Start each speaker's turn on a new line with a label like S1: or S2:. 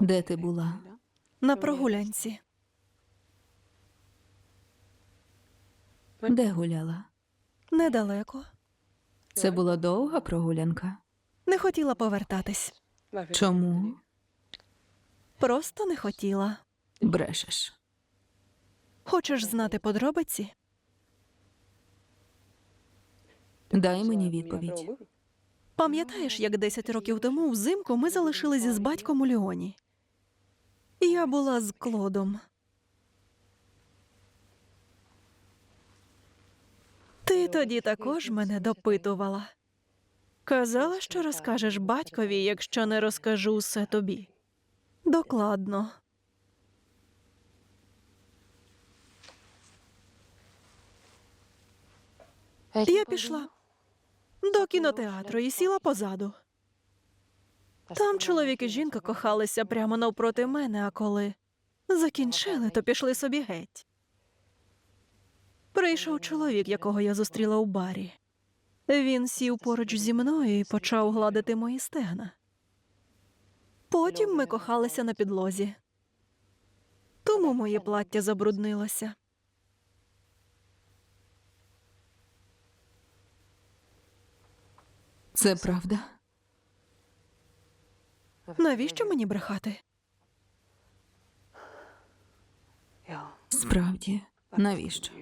S1: Де ти була?
S2: На прогулянці.
S1: Де гуляла?
S2: Недалеко.
S1: Це була довга прогулянка.
S2: Не хотіла повертатись.
S1: Чому
S2: Просто не хотіла.
S1: брешеш?
S2: Хочеш знати подробиці?
S1: Дай мені відповідь.
S2: Пам'ятаєш, як 10 років тому взимку ми залишились з батьком у Ліоні? Я була з Клодом. Ти тоді також мене допитувала. Казала, що розкажеш батькові, якщо не розкажу усе тобі. Докладно. Я пішла до кінотеатру і сіла позаду. Там чоловік і жінка кохалися прямо навпроти мене, а коли закінчили, то пішли собі геть. Прийшов чоловік, якого я зустріла у барі. Він сів поруч зі мною і почав гладити мої стегна. Потім ми кохалися на підлозі. Тому моє плаття забруднилося.
S1: Це правда?
S2: Навіщо мені брехати?
S1: Справді, навіщо?